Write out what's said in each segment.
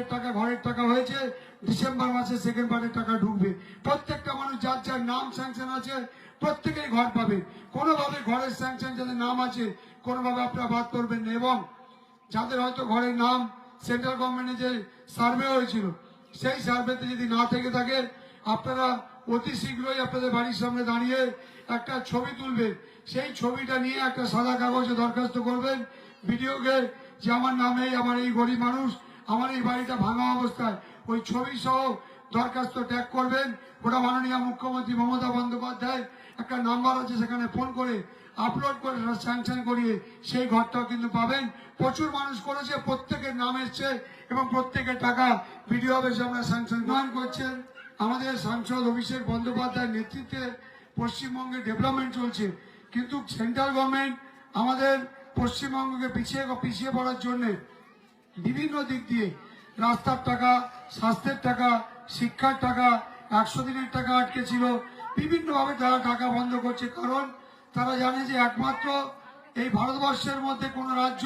পার্টের টাকা, ঘরের টাকা হয়েছে, ডিসেম্বর মাসে সেকেন্ড পার্টের টাকা ঢুকবে। প্রত্যেকটা মানুষ যার যার নাম স্যাংশন আছে, প্রত্যেকেই ঘর পাবে। কোনোভাবে ঘরের স্যাংশন যাদের নাম আছে, কোনোভাবে আপনারা বাদ করবেন না। এবং যাদের হয়তো ঘরের নাম সেন্ট্রাল গভর্নমেন্টে যে সার্ভে হয়েছিল, সেই সার্ভেতে যদি না থেকে থাকে, আপনারা অতি শীঘ্রই আপনাদের বাড়ির সামনে দাঁড়িয়ে একটা ছবি তুলবেন। সেই ছবিটা নিয়ে একটা সাদা কাগজে দরখাস্ত করবেন। ভিডিওকে যে আমার নামে, আমার এই গরিব মানুষ আমার এই বাড়িটা ভাঙা অবস্থায়। ওই ছবি সহ দরখাস্ত ট্যাগ করবেন। ওটা মাননীয় মুখ্যমন্ত্রী মমতা বন্দ্যোপাধ্যায় একটা নাম্বার আছে, সেখানে ফোন করে আপলোড করে স্যাংশন করিয়ে সেই ঘরটাও কিন্তু পাবেন। প্রচুর মানুষ করেছে, প্রত্যেকের নাম এসছে এবং প্রত্যেকের টাকা ভিডিও অফিসে আমরা স্যাংশন গ্রহণ করছেন আমাদের সাংসদ অভিষেক বন্দ্যোপাধ্যায়ের নেতৃত্বে পশ্চিমবঙ্গে ডেভেলপমেন্ট চলছে। কিন্তু সেন্ট্রাল গভর্নমেন্ট আমাদের পশ্চিমবঙ্গকে পিছিয়ে পিছিয়ে পড়ার জন্যে বিভিন্ন দিক দিয়ে রাস্তার টাকা, স্বাস্থ্যের টাকা, শিক্ষার টাকা, একশো দিনের টাকা আটকে ছিল। বিভিন্নভাবে তারা টাকা বন্ধ করছে, কারণ তারা জানে যে একমাত্র এই ভারতবর্ষের মধ্যে কোনো রাজ্য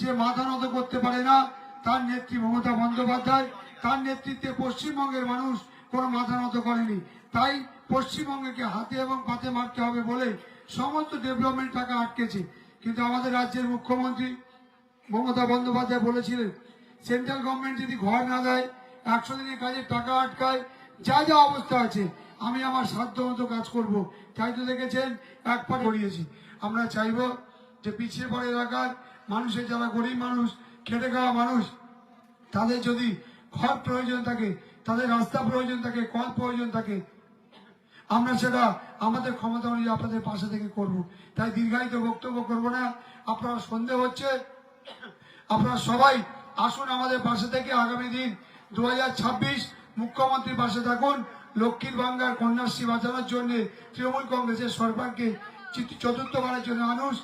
যে মাথা নত করতে পারে না, তার নেত্রী মমতা বন্দ্যোপাধ্যায়। তার নেতৃত্বে পশ্চিমবঙ্গের মানুষ কোনো মাথা নত করেনি। তাই পশ্চিমবঙ্গকে হাতে এবং পাতে মারতে হবে বলে সমস্ত ডেভেলপমেন্ট টাকা আটকেছে। কিন্তু আমাদের রাজ্যের মুখ্যমন্ত্রী মমতা বন্দ্যোপাধ্যায় বলেছিলেন সেন্ট্রাল গভর্নমেন্ট যদি ঘর না দেয়, একশো দিনের কাজে টাকা আটকায়, যা যা অবস্থা আছে, আমি আমার সাধ্য মতো কাজ করব। তাই তো দেখেছেন, এক পা গড়িয়েছি। আমরা চাইব যে পিছিয়ে পড়ে এলাকার মানুষের যারা গরিব মানুষ, খেটে খাওয়া মানুষ, তাদের যদি ঘর প্রয়োজন থাকে, তাদের রাস্তা প্রয়োজন থাকে, কল প্রয়োজন থাকে, আমরা সেটা আমাদের ক্ষমতা অনুযায়ী আপনাদের পাশে থেকে করব। তাই দীর্ঘায়িত বক্তব্য করব না। আপনারা সন্ধে হচ্ছে আপনারা সবাই আসুন আমাদের পাশে থেকে আগামী দিন দু মুখ্যমন্ত্রীর পাশে থাকুন। লক্ষ্মীর বাংলার কন্যাশ্রী বাঁচানোর জন্য তৃণমূল কংগ্রেসের সরকারকে চতুর্থ চতুর্থবারের জন্য মানুষ